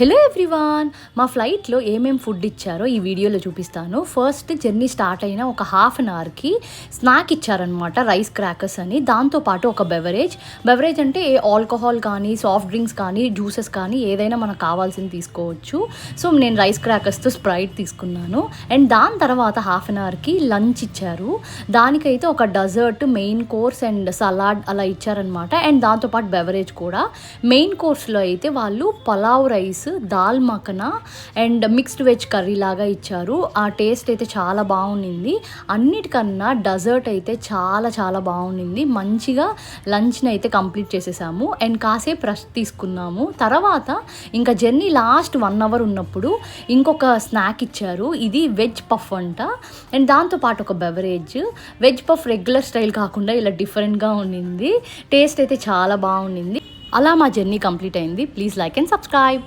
Hello everyone మా ఫ్లైట్లో ఏమేం ఫుడ్ ఇచ్చారో ఈ వీడియోలో చూపిస్తాను. ఫస్ట్ జర్నీ స్టార్ట్ అయిన ఒక హాఫ్ అన్ అవర్కి స్నాక్ ఇచ్చారనమాట రైస్ క్రాకర్స్ అని. దాంతోపాటు ఒక బెవరేజ్ బెవరేజ్ అంటే ఏ ఆల్కహాల్ కానీ సాఫ్ట్ డ్రింక్స్ కానీ జ్యూసెస్ కానీ ఏదైనా మనకు కావాల్సింది తీసుకోవచ్చు. సో నేను రైస్ క్రాకర్స్తో స్ప్రైట్ తీసుకున్నాను. అండ్ దాని తర్వాత హాఫ్ అన్ అవర్కి లంచ్ ఇచ్చారు. దానికైతే ఒక dessert main course and salad అలా ఇచ్చారనమాట అండ్ దాంతోపాటు బెవరేజ్ కూడా. మెయిన్ కోర్స్లో అయితే వాళ్ళు pulao rice dal makhana and mixed veg curry లాగా ఇచ్చారు. ఆ టేస్ట్ అయితే చాలా బాగుండింది. అన్నిటికన్నా డజర్ట్ అయితే చాలా చాలా బాగుండింది. మంచిగా లంచ్ని అయితే కంప్లీట్ చేసేసాము. అండ్ కాసేపు రెస్ట్ తీసుకున్నాము. తర్వాత ఇంకా జర్నీ లాస్ట్ వన్ అవర్ ఉన్నప్పుడు ఇంకొక స్నాక్ ఇచ్చారు. ఇది వెజ్ పఫ్ అంట. అండ్ దాంతోపాటు ఒక beverage. Veg puff regular style కాకుండా ఇలా డిఫరెంట్గా ఉండింది. టేస్ట్ అయితే చాలా బాగుండింది. అలా మా జర్నీ కంప్లీట్ అయింది. Please like and subscribe.